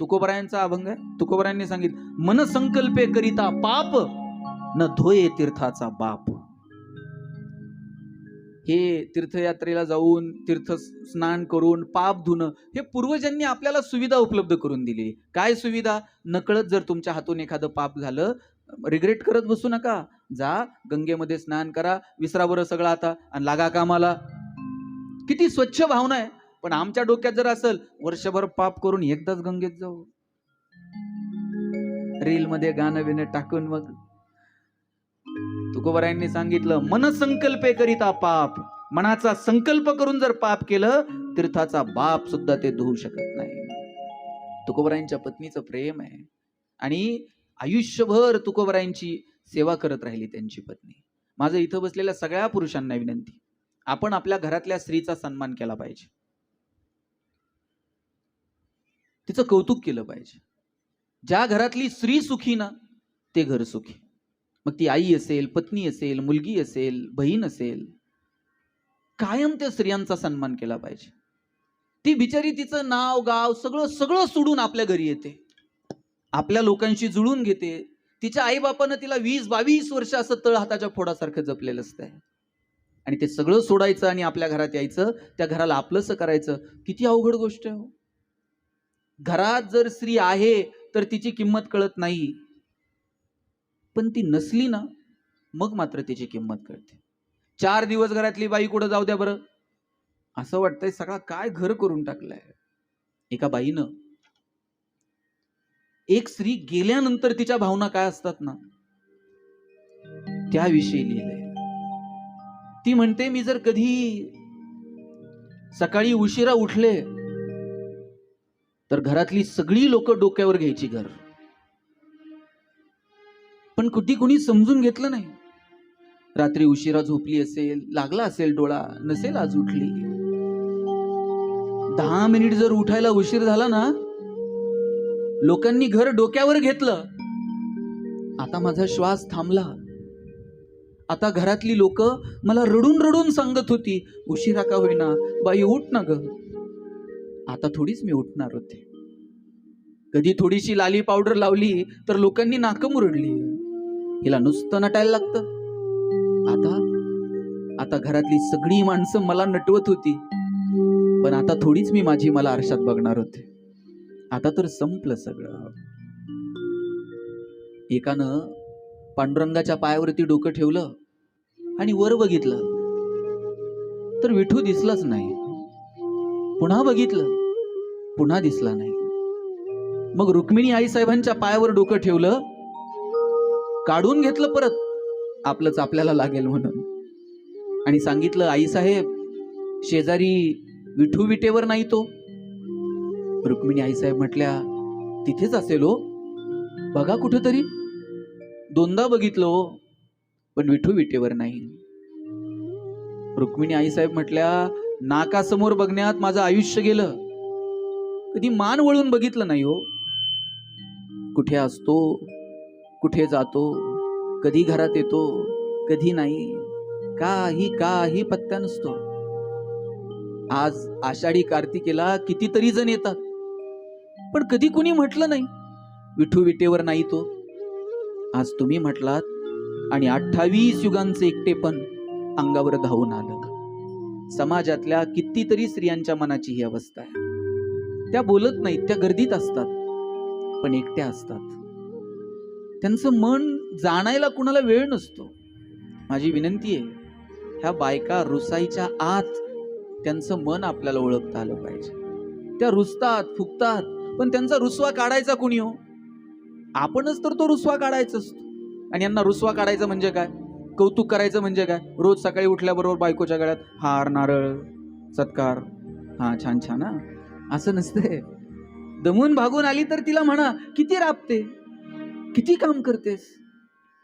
तुकोबरायांचा अभंग आहे. तुकोबरायांनी सांगितलं मनसंकल्पे करिता पाप न धोये तीर्थाचा बाप. हे तीर्थयात्रेला जाऊन तीर्थ स्नान करून पाप धुणं हे पूर्वजांनी आपल्याला सुविधा उपलब्ध करून दिली. काय सुविधा? नकळत जर तुमच्या हातून एखादं पाप झालं रिग्रेट करत बसू नका. जा गंगेमध्ये स्नान करा विसरा बरं सगळं आता आणि लागा कामाला. किती स्वच्छ भावना आहे. पण आमच्या डोक्यात जर असेल वर्षभर पाप करून एकदाच गंगेत जाऊ. रील मध्ये गाणं बिणं टाकून मग तुकोबरायांनी सांगितलं मनसंकल्पे करिता पाप. मनाचा संकल्प करून जर पाप केलं तीर्थाचा बाप सुद्धा ते धुवू शकत नाही. तुकोबरायांच्या पत्नीचं प्रेम आहे. आणि आयुष्यभर तुकोबरायांची सेवा करत राहिली त्यांची पत्नी. माझं इथं बसलेल्या सगळ्या पुरुषांना विनंती. आपण आपल्या घरातल्या स्त्रीचा सन्मान केला पाहिजे. तिचं कौतुक केलं पाहिजे. ज्या घरातली स्त्री सुखी ना ते घर सुखी. मग ती आई असेल पत्नी असेल मुलगी असेल बहीण असेल कायम त्या स्त्रियांचा सन्मान केला पाहिजे. ती बिचारी तिचं नाव गाव सगळं सगळं सोडून आपल्या घरी येते. आपल्या लोकांशी जुळून घेते. तिच्या आईबापानं तिला वीस बावीस वर्ष असं तळ हाताच्या फोडासारखं जपलेलं असतंय. आणि ते सगळं सोडायचं आणि आपल्या घरात यायचं त्या घराला आपलंसं करायचं किती अवघड गोष्ट आहे हो. घरात जर स्त्री आहे तर तिची किंमत कळत नाही. पण ती नसली ना मग मात्र तिची किंमत कळते. चार दिवस घरातली बाई कुठं जाऊ द्या बरं. असं वाटतंय सगळा काय घर करून टाकलंय. एका बाईनं. एक स्त्री गेल्यानंतर तिच्या भावना काय असतात ना? त्याविषयी लिहिलंय. ती म्हणते मी जर कधी सकाळी उशिरा उठले तर घरातली सगळी लोक डोक्यावर घ्यायची घर. पण कुठे कुणी समजून घेतलं नाही. रात्री उशिरा झोपली असेल लागला असेल डोळा नसेल आज उठली. दहा मिनिट जर उठायला उशीर झाला ना लोकांनी घर डोक्यावर घेतलं. आता माझा श्वास थांबला. आता घरातली लोक मला रडून रडून सांगत होती उशिरा का होईना? बाई उठ ना ग. आता थोडीच मी उठणार होते. कधी थोडीशी लाली पावडर लावली तर लोकांनी नाकं मुरडली. हिला नुसतं नटायला लागतं. आता आता घरातली सगळी माणसं मला नटवत होती. पण आता थोडीच मी माझी मला आरशात बघणार होते. आता तर संपलं सगळं. एकानं पांडुरंगाच्या पायावरती डोकं ठेवलं आणि वर बघितलं. तर विठू दिसलाच नाही. पुन्हा बघितलं. पुन्हा दिसला नाही. मग रुक्मिणी आईसाहेबांच्या पायावर डोकं ठेवलं काढून घेतलं परत आपलंच आपल्याला लागेल म्हणून. आणि सांगितलं आईसाहेब शेजारी विठू विटेवर नाही तो. रुक्मिणी आईसाहेब म्हटल्या तिथेच असेल हो. बघा कुठंतरी. दोनदा बघितलो हो, पण विठू विटेवर नाही. रुक्मिणी आईसाहेब म्हटल्या नाकासमोर बघण्यात माझं आयुष्य गेलं. कधी मान वळून बघितलं नाही हो. कुठे असतो कुठे जातो कधी घरात येतो कधी नाही काही काही पत्ता नसतो. आज आषाढी कार्तिकेला कितीतरी जण येतात. पण कधी कुणी म्हटलं नाही विठू विटेवर नाही तो. आज तुम्ही म्हटलात आणि अठ्ठावीस युगांचे एकटेपण अंगावर धावून आलं. समाजातल्या कितीतरी स्त्रियांच्या मनाची ही अवस्था आहे. त्या बोलत नाहीत त्या गर्दीत असतात पण एकट्या असतात. त्यांचं मन जाणायला कुणाला वेळ नसतो. माझी विनंती आहे ह्या बायका रुसाईच्या आत त्यांचं मन आपल्याला ओळखता आलं पाहिजे. त्या रुसतात फुकतात पण त्यांचा रुसवा काढायचा कुणी हो? आपणच तर तो रुसवा काढायचा असतो. आणि यांना रुसवा काढायचं म्हणजे काय? कौतुक करायचं म्हणजे काय? रोज सकाळी उठल्याबरोबर बायकोच्या गळ्यात हार नारळ सत्कार. हां छान छान हां. असं नसते दमून भागून आली तर तिला म्हणा किती राबते? किती काम करतेस?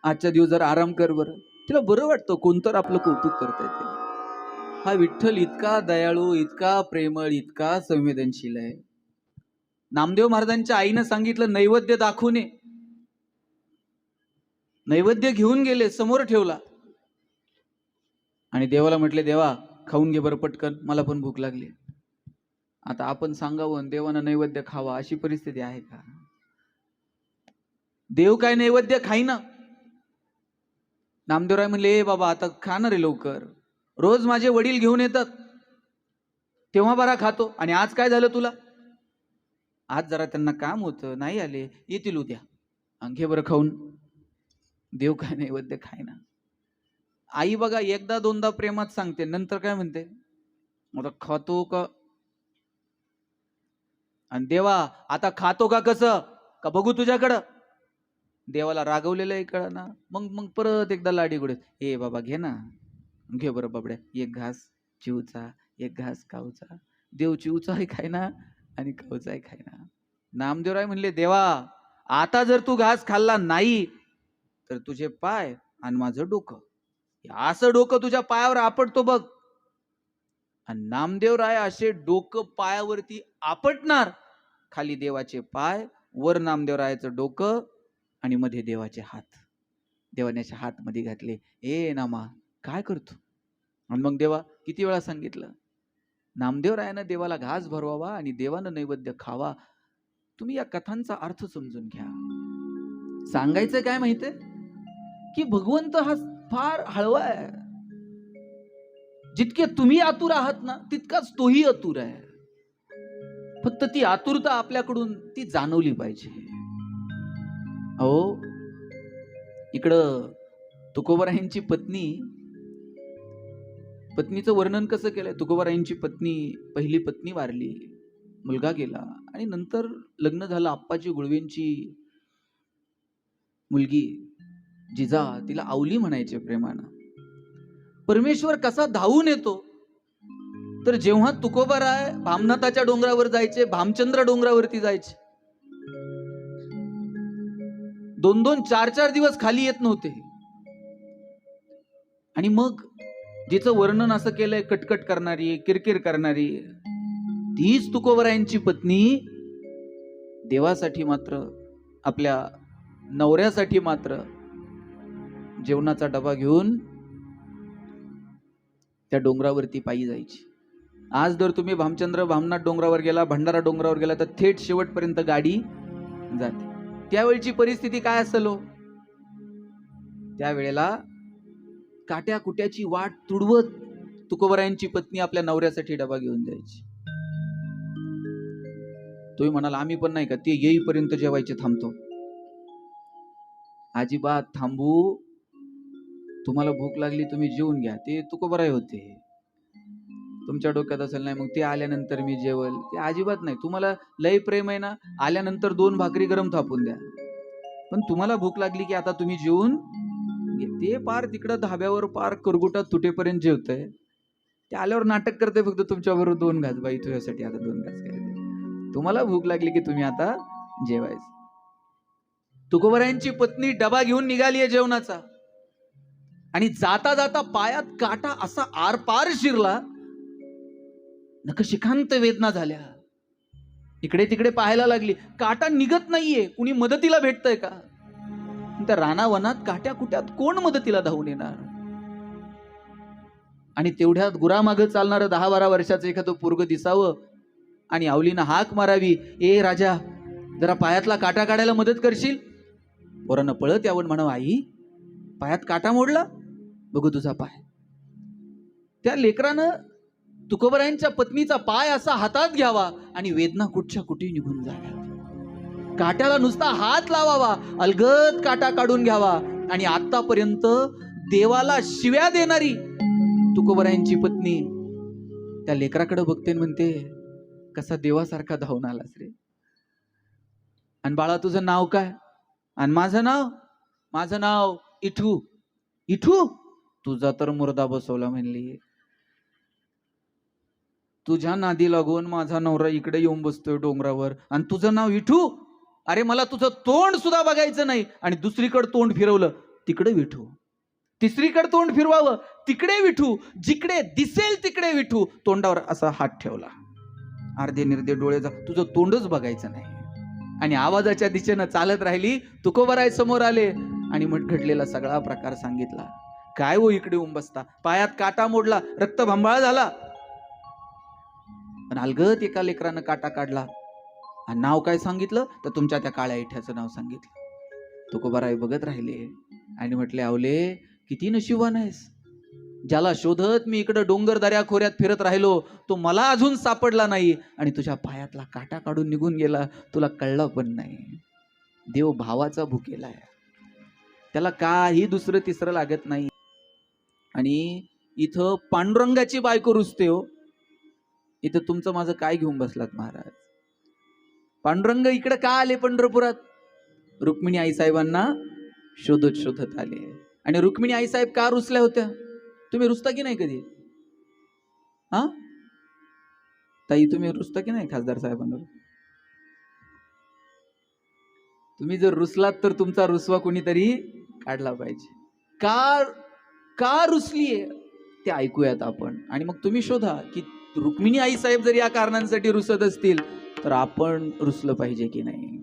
आजच्या दिवस जर आराम कर बरं. तिला बरं वाटतं कोणतर आपलं कौतुक करता ते हा विठ्ठल इतका दयाळू इतका प्रेमळ इतका संवेदनशील आहे. नामदेव महाराजांच्या आईनं सांगितलं नैवेद्य दाखवणे नैवेद्य घेऊन गेले समोर ठेवला. आणि देवाला म्हटले देवा खाऊन घे बरं पटकन मला पण भूक लागली. आता आपण सांगावं आणि देवानं नैवेद्य खावा अशी परिस्थिती आहे का? देव काय नैवेद्य खाईना. नामदेवराय म्हणले बाबा आता खाणार रे लवकर. रोज माझे वडील घेऊन येतात. तेव्हा बरा खातो. आणि आज काय झालं तुला? आज जरा त्यांना काम होतं. नाही आले. येतील उद्या. अन घे बरं खाऊन. देव काय नैवेद्य खायना आई बघा एकदा दोनदा प्रेमात सांगते. नंतर काय म्हणते? आता खातो का? आणि देवा आता खातो का कसं? का बघू तुझ्याकडं? देवाला रागवलेलं आहे कळ ना. मग मग परत एकदा लाडी गुडे ए बाबा घे ना. घे बरं बाबड्या एक घास चिवचा एक घास काऊचा देव चिवचा आहे खाय ना आणि काऊचा आहे खाय ना. नामदेवराय म्हणले देवा आता जर तू घास खाल्ला नाही तर तुझे पाय आणि माझं डोकं असं डोकं तुझ्या पायावर आपटतो बघ. आणि नामदेवराय असे डोकं पायावरती आपटणार खाली देवाचे पाय वर नामदेवरायाचं डोकं आणि मध्ये देवाचे हात. देवानेच्या हात मध्ये घातले. ए नामा काय करतो? आणि मग देवा किती वेळा सांगितलं नामदेवरायानं देवाला घास भरवावा आणि देवानं नैवेद्य खावा. तुम्ही या कथांचा अर्थ समजून घ्या. सांगायचं काय माहितीये? की भगवंत हा फार हळवा आहे. जितके तुम्ही आतुर आहात ना तितकाच तोही आतुर आहे. फक्त ती आतुरता आपल्याकडून ती जाणवली पाहिजे. अहो इकडं तुकोबराईंची पत्नी पत्नीचं वर्णन कसं केलंय? तुकोबराईंची पत्नी पहिली पत्नी वारली मुलगा गेला आणि नंतर लग्न झालं आप्पाची गुळवेंची मुलगी जिजा तिला आवली म्हणायचे प्रेमानं. परमेश्वर कसा धावून येतो? तर जेव्हा तुकोबाराय भामनाथाच्या डोंगरावर जायचे भामचंद्र डोंगरावरती जायचे. दोन दोन चार चार दिवस खाली येत नव्हते. आणि मग जिचं वर्णन असं केलंय कटकट करणारी किरकिर करणारी तीच तुकोबरायांची पत्नी देवासाठी मात्र आपल्या नवऱ्यासाठी मात्र जेवणाचा डबा घेऊन त्या डोंगरावरती पायी जायची. आज जर तुम्ही भामचंद्र भामनाथ डोंगरावर गेला भंडारा डोंगरावर गेला तर थेट शेवटपर्यंत गाडी जाते. त्यावेळची परिस्थिती काय असेल? हो त्यावेळेला काट्या कुट्याची वाट तुडवत तुकोबरायांची पत्नी आपल्या नवऱ्यासाठी डबा घेऊन जायची. तुम्ही म्हणाल आम्ही पण नाही का ते येईपर्यंत जेवायचे थांबतो. अजिबात थांबू तुम्हाला भूक लागली तुम्ही जेवून घ्या. ते तुकोबराय होते. तुमच्या डोक्यात असेल नाही मग ते आल्यानंतर मी जेवल. ते अजिबात नाही. तुम्हाला लय प्रेम आहे ना आल्यानंतर दोन भाकरी गरम थापून द्या. पण तुम्हाला भूक लागली की आता तुम्ही जेवून ते पार तिकडं धाब्यावर पार करगुटात तुटेपर्यंत जेवतंय. ते आल्यावर नाटक करते फक्त तुमच्याबरोबर दोन घास. बाई तुझ्यासाठी आता दोन घास करायचे तुम्हाला भूक लागली की तुम्ही आता जेवायचं. तुकोबरायांची पत्नी डबा घेऊन निघाली आहे जेवणाचा. आणि जाता जाता पायात काटा असा आरपार शिरला. नकशिकांत वेदना झाल्या. इकडे तिकडे पाहायला लागली. काटा निघत नाहीये. कुणी मदतीला भेटतंय का? त्या रानावनात काट्या कुट्यात कोण मदतीला धावून येणार? आणि तेवढ्यात गुरामागं चालणारं दहा बारा वर्षाचं एखादं पोरग दिसावं आणि आवलीनं हाक मारावी. ए राजा जरा पायातला काटा काढायला मदत करशील? पोरानं पळत यावं म्हणावं आई पायात काटा मोडला? बघू तुझा पाय. त्या लेकरानं तुकोबरायांच्या पत्नीचा पाय असा हातात घ्यावा आणि वेदना कुठच्या कुठे निघून जाव्या. काट्याला नुसता हात लावावा अलगद काटा काढून घ्यावा आणि आतापर्यंत देवाला शिव्या देणारी तुकोबरायांची पत्नी त्या लेकराकडे बघते म्हणते कसा देवासारखा धावून आलास रे. आणि बाळा तुझं नाव काय? आणि माझं नाव? माझं नाव इठू. इठू? तुझा तर मुर्दा बसवला म्हणली. तुझ्या नादी लागून माझा नवरा इकडे येऊन बसतोय डोंगरावर. आणि तुझं नाव विठू? अरे मला तुझं तोंड सुद्धा बघायचं नाही. आणि दुसरीकडे तोंड फिरवलं तिकडे विठू. तिसरीकडे तोंड फिरवावं तिकडे विठू. जिकडे दिसेल तिकडे विठू. तोंडावर असा हात ठेवला. अर्धे निर्धे डोळे जा तुझं तोंडच बघायचं नाही. आणि आवाजाच्या दिशेनं चालत राहिली तुकोबराय समोर आले. आणि मग घडलेला सगळा प्रकार सांगितला. काय हो इकडे उंबसता बसता? पायात काटा मोडला रक्त भंबाळ झाला. पण अलगत एका लेकरानं काटा काढला. आणि नाव काय सांगितलं? तर तुमच्या त्या काळ्या इठ्याचं नाव सांगितलं. तुकोबाराय बघत राहिले. आणि म्हटले आवले किती नशिबान आहेस. ज्याला शोधत मी इकडं डोंगर दऱ्या खोऱ्यात फिरत राहिलो तो मला अजून सापडला नाही. आणि तुझ्या पायातला काटा काढून निघून गेला. तुला कळलं पण नाही. देव भावाचा भुकेला आहे. त्याला काही दुसरं तिसरं लागत नाही. आणि इथं पांडुरंगाची बायको रुजते हो. इथं तुमचं माझं काय घेऊन बसलात महाराज? पांडुरंग इकडे का आले पंढरपुरात? रुक्मिणी आईसाहेबांना शोधत शोधत आले. आणि रुक्मिणी आईसाहेब का रुसल्या होत्या? तुम्ही रुसता की नाही कधी? हा? ताई तुम्ही रुसता की नाही खासदार साहेबांवर? तुम्ही जर रुसलात तर तुमचा रुसवा कोणीतरी काढला पाहिजे. का का रुसलीये ते ऐकूयात आपण. आणि मग तुम्ही शोधा की रुक्मिणी आई साहेब जर या कारणांसाठी रुसत असतील तर आपण रुसलं पाहिजे की नाही?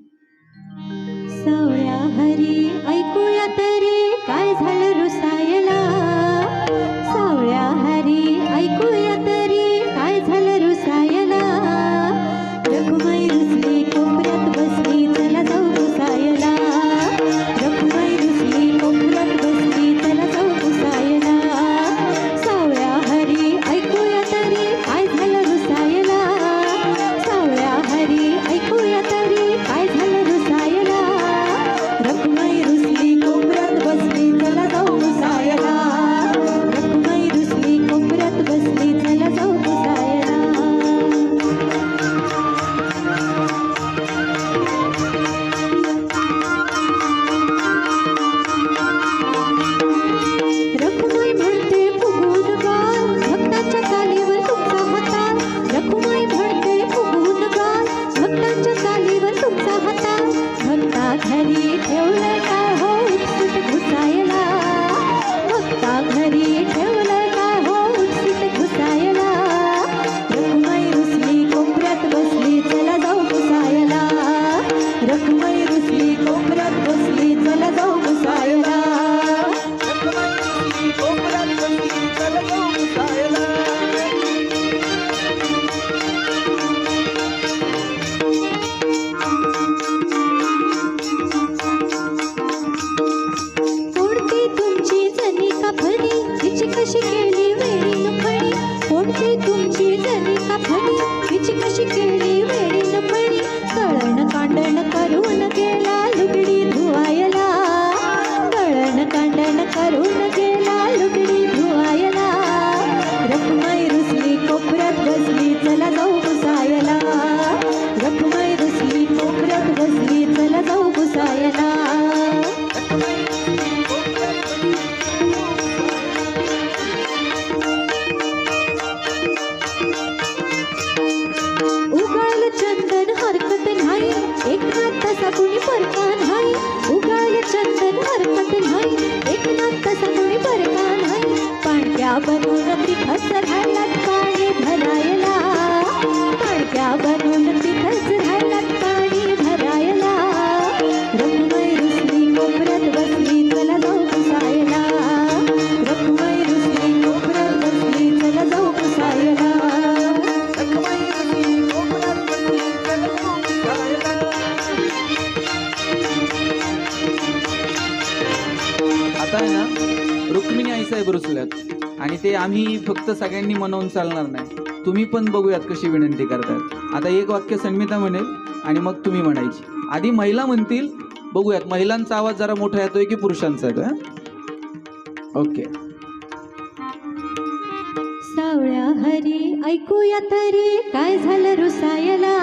फक्त सगळ्यांनी म्हणून चालणार नाही. तुम्ही पण बघूयात कशी विनंती करतात. आता एक वाक्य सन्मिता म्हणेल आणि मग तुम्ही म्हणायची. आधी महिला म्हणतील बघूयात. महिलांचा आवाज जरा मोठा येतोय की पुरुषांचा हं? ओके. सावळ्या हरी ऐकूया तरी. काय झालं रुसायला?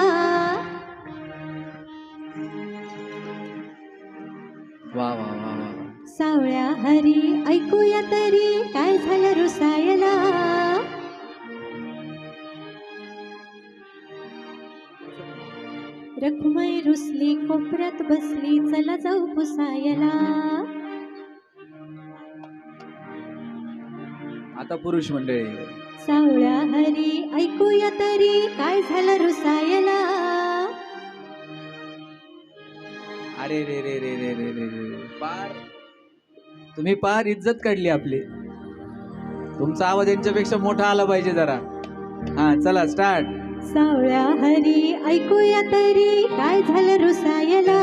वा वा वा. सावळ्या हरी ऐकूया तरी. काय झालं रुसायला? रखुमाई रुसली कोपऱ्यात बसली चला जाऊ पुसायला. आता पुरुष मंडळी. सावळ्या हरी ऐकूया तरी काय झालं रुसायला. अरे रे रे रे रे रे रे रे. पार. तुम्ही पार इज्जत काढली आपली. तुमचा आवाज यांच्यापेक्षा मोठा आला पाहिजे जरा. हा चला स्टार्ट सावळ्या हरी ऐकूया तरी काय झालं रुसायला?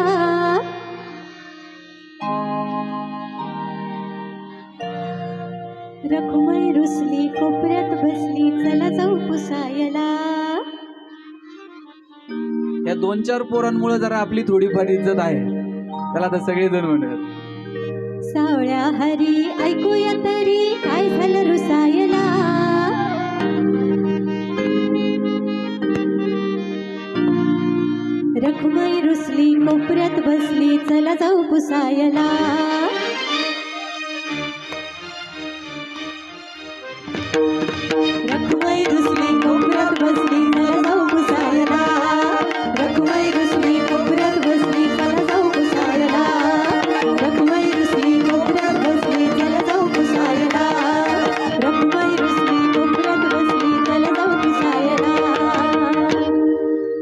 रखुमाई रुसली कोपऱ्यात बसली चला जाऊ पुसायला. या दोन चार पोरांमुळे जरा आपली थोडीफार इज्जत आहे. त्याला तर सगळेजण म्हणत सावळ्या हरी ऐकूया तरी काय झालं रुसायला? रखुमाई रुसली कोपऱ्यात बसली चला जाऊ पुसायला.